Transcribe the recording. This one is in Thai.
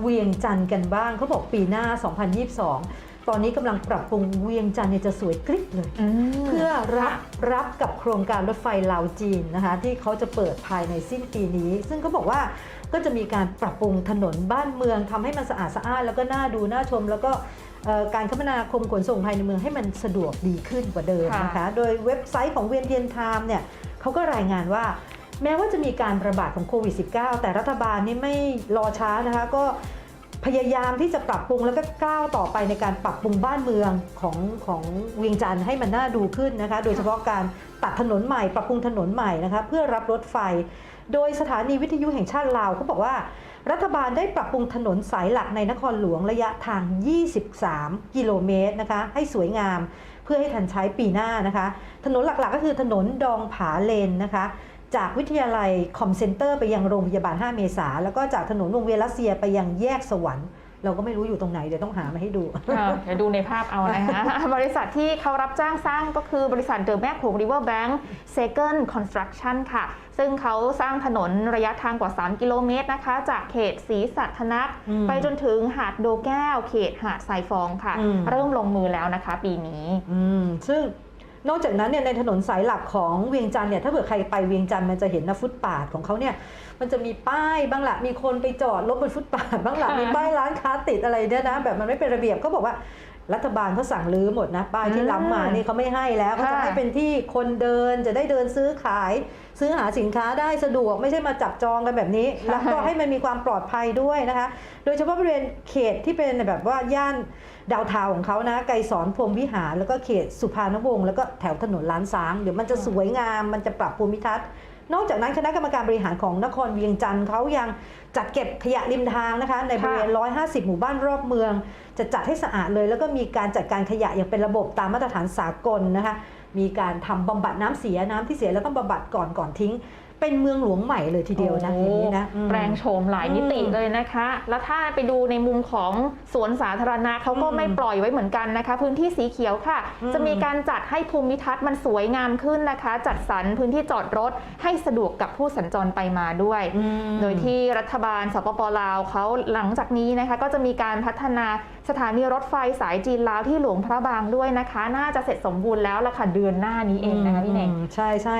เวียงจันทร์กันบ้างเขาบอกปีหน้า 2022 ตอนนี้กำลังปรับปรุงเวียงจันทร์เนี่ยจะสวยกริบเลย เพื่อรับรับกับโครงการรถไฟลาวจีนนะคะ ที่เขาจะเปิดภายในสิ้นปีนี้ ซึ่งเขาบอกว่าก็จะมีการปรับปรุงถนนบ้านเมืองทำให้มันสะอาดสะอ้านแล้วก็น่าดูน่าชมแล้วก็เอ่อการคมนาคมขนส่งภายในเมืองให้มันสะดวกดีขึ้นกว่าเดิมนะคะ โดยเว็บไซต์ของเวียนเทียนไทม์เนี่ยเขาก็รายงานว่า แม้ว่าจะมีการระบาดของโควิด -19 แต่รัฐบาลนี่ไม่รอช้านะคะก็พยายามที่จะปรับปรุงแล้วก็ก้าวต่อไปในการปรับปรุงบ้านเมืองของของเวียงจันทร์ให้มันน่าดูขึ้นนะคะ โดยเฉพาะการตัดถนนใหม่ ปรับปรุงถนนใหม่นะคะเพื่อรับรถไฟ โดยสถานีวิทยุแห่งชาติลาวเขาบอกว่า รัฐบาลได้ปรับปรุงถนนสายหลักในนครหลวงระยะทาง 23 กิโลเมตรนะคะให้สวยงามเพื่อให้ทันใช้ปีหน้านะคะ ถนนหลักๆก็คือถนนดองผาเลนนะคะ จากวิทยาลัยคอมเซ็นเตอร์ไปยังโรงพยาบาล 5 เมษา แล้วก็จากถนนวงเวียนรัสเซียไปยังแยกสวรรค์ เราก็ไม่รู้อยู่ตรงไหน เดี๋ยวต้องหามาให้ดูค่ะเดี๋ยวดูในภาพเอานะคะบริษัทที่เขารับจ้างสร้างก็คือบริษัทเดอะแม่โขง River Bank Second Construction ค่ะ ซึ่งเขาสร้างถนนระยะทางกว่า 3 กิโลเมตรนะคะ จากเขตศรีสัตนักอืมไปจนถึงหาดโดแก้ว เขตหาดทรายฟองค่ะอืมเริ่มลงมือแล้วนะคะ ปีนี้อืมซึ่ง นอกจากนั้นเนี่ยในถนนสายหลักของเวียงจันทร์เนี่ยถ้าเผื่อใครไปเวียงจันทร์มันจะเห็นนะฟุตปาดของเขาเนี่ยมันจะมีป้ายบ้างละมีคนไปจอดรถบนฟุตปาดบ้างละมีป้ายร้านค้าติดอะไรเนี่ยนะแบบมันไม่เป็นระเบียบก็บอกว่า รัฐบาลเขาสั่งรื้อหมดนะป้ายที่อืมล้ำมานี่เขาไม่ให้แล้วเขาจะค่ะให้เป็นที่คนเดินจะได้เดินซื้อขาย ซื้อหาสินค้าได้สะดวกไม่ใช่มาจับจองกันแบบนี้ แล้วก็ให้มันมีความปลอดภัยด้วยนะคะ โดยเฉพาะบริเวณเขตที่เป็นแบบว่าย่านดาวเทาวน์ของเขานะ ไกรสอนพรหมวิหาร แล้วก็เขตสุภานวงศ์แล้วก็แถวถนนล้านซ้างเดี๋ยวมันจะสวยงามมันจะปรับภูมิทัศน์ นอกจากนั้นคณะกรรมการบริหารของนครเวียงจันทร์เขายังจัดเก็บขยะริมทางนะคะ ในบริเวณ 150 หมู่บ้านรอบเมือง จะจัดให้สะอาดเลย แล้วก็มีการจัดการขยะอย่างเป็นระบบตามมาตรฐานสากลนะคะ มีการทำบำบัดน้ำเสียน้ำที่เสียแล้วต้องบำบัดก่อนก่อนทิ้ง เป็นเมืองหลวงใหม่เลยทีเดียวนะอย่างนี้นะอืมแปลงโฉมหลายมิติอืมเลยนะคะ แล้วถ้าไปดูในมุมของสวนสาธารณะเขาก็อืมไม่ปล่อยไว้เหมือนกันนะคะ พื้นที่สีเขียวค่ะอืมจะมีการจัดให้ภูมิทัศน์มันสวยงามขึ้นนะคะ จัดสรรพื้นที่จอดรถให้สะดวกกับผู้สัญจรไปมาด้วยอืมโดยที่รัฐบาลสปปลาวเขาหลังจากนี้นะคะ ก็จะมีการพัฒนาสถานีรถไฟสายจีนลาวที่หลวงพระบางด้วยนะคะ น่าจะเสร็จสมบูรณ์แล้วละค่ะเดือนหน้านี้เองนะคะพี่เน่งอืมใช่ใช่